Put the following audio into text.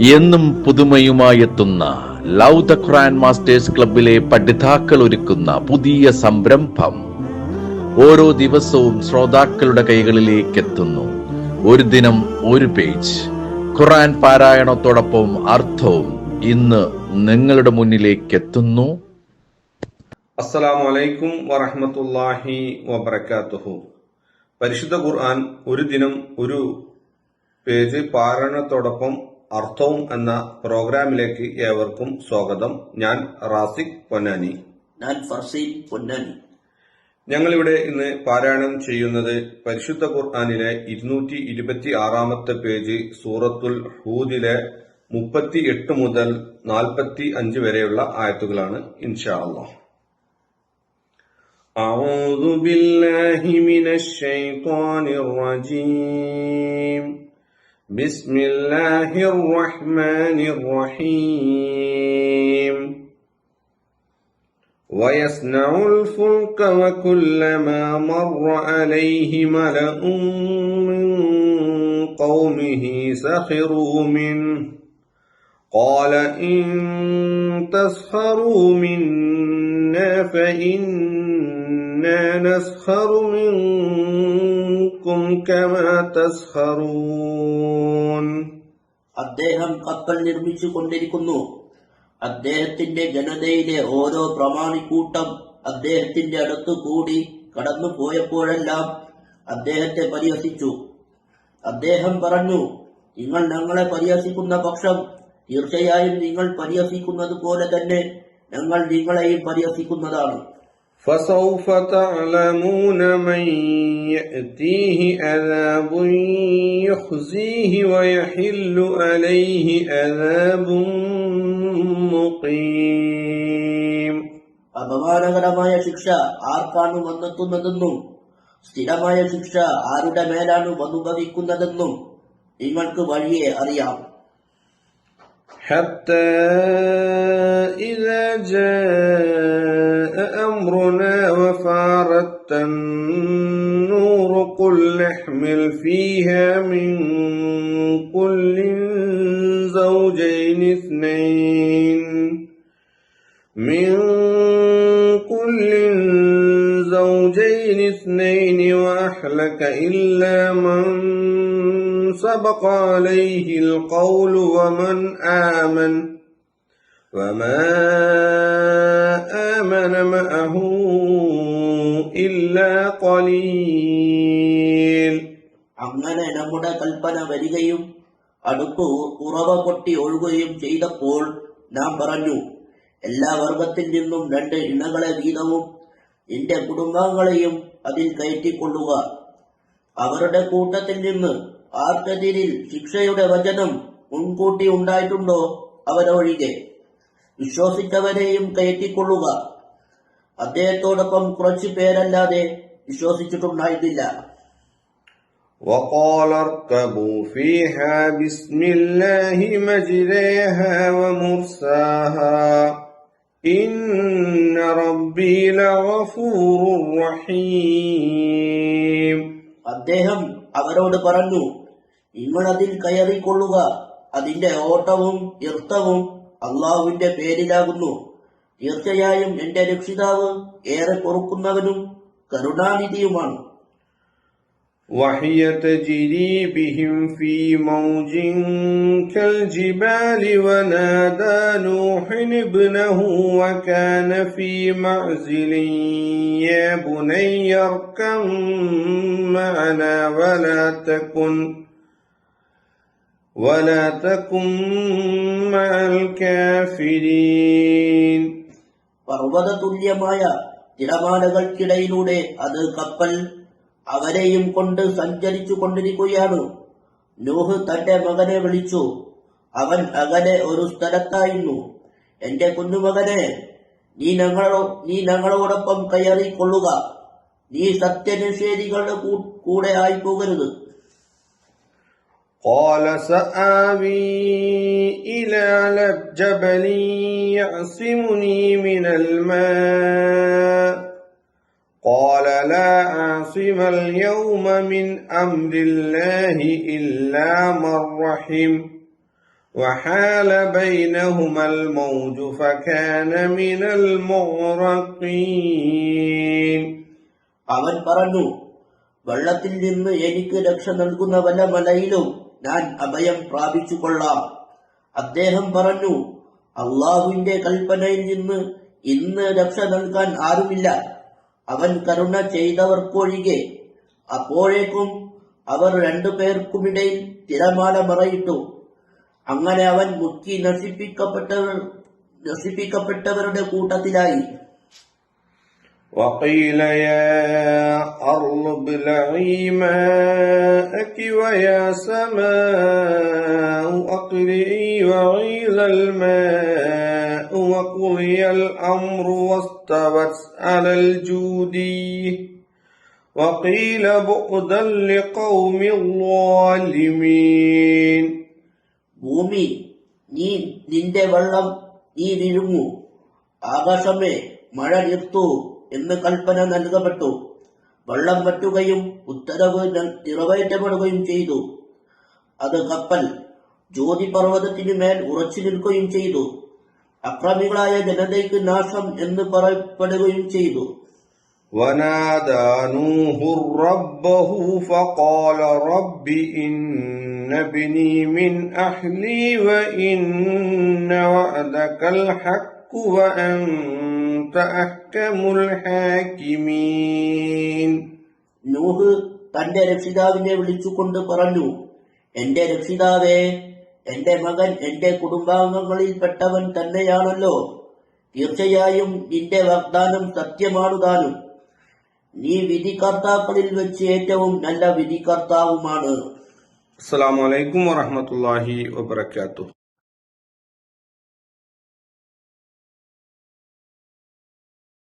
എന്നും പുതുമയുമായെത്തുന്ന love the Quran masters ക്ലബിലെ പഠിതാക്കൾ ഒരുക്കുന്ന പുതിയ സംരംഭം ഓരോ ദിവസവും ശ്രോതാക്കളുടെ കൈകളിലേക്ക് എത്തുന്നു ഒരു ദിനം ഒരു പേജ്. ഖുറാൻ പാരായണത്തോടൊപ്പം അർത്ഥവും ഇന്ന് നിങ്ങളുടെ മുന്നിലേക്ക് എത്തുന്നു അസ്സലാമു അലൈക്കും വറഹ്മത്തുള്ളാഹി വബറകാതുഹു. പരിശുദ്ധ ഖുർആൻ ഒരു ദിനം ഒരു പേജ് പാരായണത്തോടൊപ്പം അർത്ഥവും എന്ന പ്രോഗ്രാമിലേക്ക് ഏവർക്കും സ്വാഗതം ഞാൻ റാസിഖ് പൊന്നാനി ഞാൻ ഫർസീൻ പൊന്നാനി ഞങ്ങളിവിടെ ഇന്ന് പാരായണം ചെയ്യുന്നത് പരിശുദ്ധ ഖുർആനിലെ ഇരുന്നൂറ്റി ഇരുപത്തി ആറാമത്തെ പേജ് സൂറത്തുൽ ഹൂദിലെ മുപ്പത്തി എട്ട് മുതൽ നാൽപ്പത്തി അഞ്ച് വരെയുള്ള ആയത്തുകളാണ് ഇൻഷാ അള്ളാഹ് أعوذ بالله من الشيطان الرجيم بسم الله الرحمن الرحيم. ويصنع الفلك وكلما مر عليه ملأ من قومه سخروا منه. قال إن تسخروا منا فإنا نسخر منكم كما تسخرون അദ്ദേഹം കപ്പൽ നിർമ്മിച്ചു കൊണ്ടിരിക്കുന്നു അദ്ദേഹത്തിന്റെ ജനതയിലെ ഓരോ പ്രമാണിക്കൂട്ടം അദ്ദേഹത്തിന്റെ അടുത്തു കൂടി കടന്നു പോയപ്പോഴെല്ലാം അദ്ദേഹത്തെ പരിഹസിച്ചു അദ്ദേഹം പറഞ്ഞു നിങ്ങൾ ഞങ്ങളെ പരിഹസിക്കുന്ന പക്ഷം തീർച്ചയായും നിങ്ങൾ പരിഹസിക്കുന്നത് പോലെ തന്നെ ഞങ്ങൾ നിങ്ങളെയും പരിഹസിക്കുന്നതാണ് فسوف تعلمون من يأتيه عذاب يخزيه ويحل عليه عذاب مقيم അപമാനകരമായ ശിക്ഷ ആർക്കാണ് വന്നെത്തുന്നതെന്നും സ്ഥിരമായ ശിക്ഷ ആരുടെ മേലാണ് വന്നുഭവിക്കുന്നതെന്നും നിങ്ങൾക്ക് വഴിയെ അറിയാം حتى إذا جاء أمرنا وفارت النور قل نحمل فيها من كل زوجين اثنين من كل زوجين اثنين وأحلك إلا من سبق عليه القول ومن آمن وما آمن معه إلا قليل അങ്ങനെ നമ്മുടെ കൽപ്പന വരികയും അടുപ്പ് ഉറവ പൊട്ടി ഒഴുകുകയും ചെയ്തപ്പോൾ നാം പറഞ്ഞു എല്ലാ വർഗത്തിൽ നിന്നും രണ്ട് ഇണകളെ വീതവും നിന്റെ കുടുംബാംഗങ്ങളെയും അതിൽ കയറ്റിക്കൊള്ളുക അവരുടെ കൂട്ടത്തിൽ നിന്ന് ആർക്കെതിരിൽ ശിക്ഷയുടെ വചനം മുൻകൂട്ടി ഉണ്ടായിട്ടുണ്ടോ അവരൊഴികെ വിശ്വസിച്ചവരെയും കയറ്റിക്കൊള്ളുക അദ്ദേഹത്തോടൊപ്പം കുറച്ചു പേരല്ലാതെ വിശ്വസിച്ചിട്ടുണ്ടായിരുന്നില്ല وقال اركبوا فيها بسم الله مجريها ومرساها إن ربي لغفور رحيم അദ്ദേഹം അവരോട് പറഞ്ഞു നിങ്ങൾ അതിൽ കയറിക്കൊള്ളുക അതിന്റെ ഓട്ടവും ഇർത്തവും അള്ളാഹുവിന്റെ പേരിലാകുന്നു തീർച്ചയായും എന്റെ രക്ഷിതാവ് ഏറെ പൊറുക്കുന്നവനും കരുണാനിധിയുമാണ് وهي تجري بهم في موج كالجبال ونادى نوح ابنه وكان في معزل يا بني اركب معنا ولا تكن ولا تكن مع الكافرين പർവ്വത തുല്യമായ തിരമാലകൾക്കിടയിലൂടെ അത് കപ്പൽ അവരെയും കൊണ്ട് സഞ്ചരിച്ചു കൊണ്ടിരിക്കുകയാണ് നൂഹ് തന്റെ മകനെ വിളിച്ചു അവൻ അകലെ ഒരു സ്ഥലത്തായിരുന്നു എന്റെ കുഞ്ഞുമകനെ നീ ഞങ്ങളോ നീ ഞങ്ങളോടൊപ്പം കയറിക്കൊള്ളുക നീ സത്യനിഷേധികളുടെ കൂ- കൂടെ ആയി പോകരുത് قال سآوي إلى جبل يعصمني من الماء قال لا عاصم اليوم من أمر الله إلا من رحم وحال بينهما الموج فكان من المغرقين അവൻ പറഞ്ഞു വെള്ളത്തിൽ നിന്ന് എനിക്ക് രക്ഷ നൽകുന്ന വല്ല മലയിലും ഞാൻ അഭയം പ്രാപിച്ചു കൊള്ളാം അദ്ദേഹം പറഞ്ഞു അള്ളാഹുവിന്റെ കൽപ്പനയിൽ നിന്ന് ഇന്ന് രക്ഷ നൽകാൻ ആരുമില്ല. അവൻ കരുണ ചെയ്തവർക്കൊഴികെ. അപ്പോഴേക്കും അവർ രണ്ടു പേർക്കുമിടയിൽ തിരമാല മറയിട്ടു. അങ്ങനെ അവൻ മുക്കി നശിപ്പിക്കപ്പെട്ടവർ നശിപ്പിക്കപ്പെട്ടവരുടെ കൂട്ടത്തിലായി. وقيل يا أرض ابلعي ماءك ويا سماء أقلعي وغيظ الماء وقضي الأمر واستوت على الجودي وقيل بعدا لقوم الظالمين ഭൂമി നീ നിന്റെ വെള്ളം നീ വിഴുങ്ങൂ ആകാശമേ മഴ നിർത്തു എന്ന് കൽപ്പന നൽകപ്പെട്ടു വെള്ളം വറ്റുകയും ഉത്തരവ് ന- നിറവേറ്റപ്പെടുകയും ചെയ്തു അത് കപ്പൽ ജ്യോതിപർവ്വതത്തിനു മേൽ ഉറച്ചു നിൽക്കുകയും ചെയ്തു അക്രമികളായ ജനതയ്ക്ക് നാശം എന്ന് പറയപ്പെടുകയും ചെയ്തു ونادى نوح ربه فقال رب إن ابني من أهلي وإن وعدك الحق وأنت നൂഹ് തന്റെ രക്ഷിതാവിനെ വിളിച്ചുകൊണ്ട് പറഞ്ഞു എന്റെ രക്ഷിതാവേ എന്റെ മകൻ എന്റെ കുടുംബാംഗങ്ങളിൽപ്പെട്ടവൻ തന്നെയാണല്ലോ. തീർച്ചയായും നിന്റെ വാഗ്ദാനം സത്യമാണുതാനും നീ വിധികർത്താക്കളിൽ വെച്ച് ഏറ്റവും നല്ല വിധികർത്താവുമാണ്. അസ്സാം വലൈക്കും വാഹമത്തല്ലാഹി വാത്തു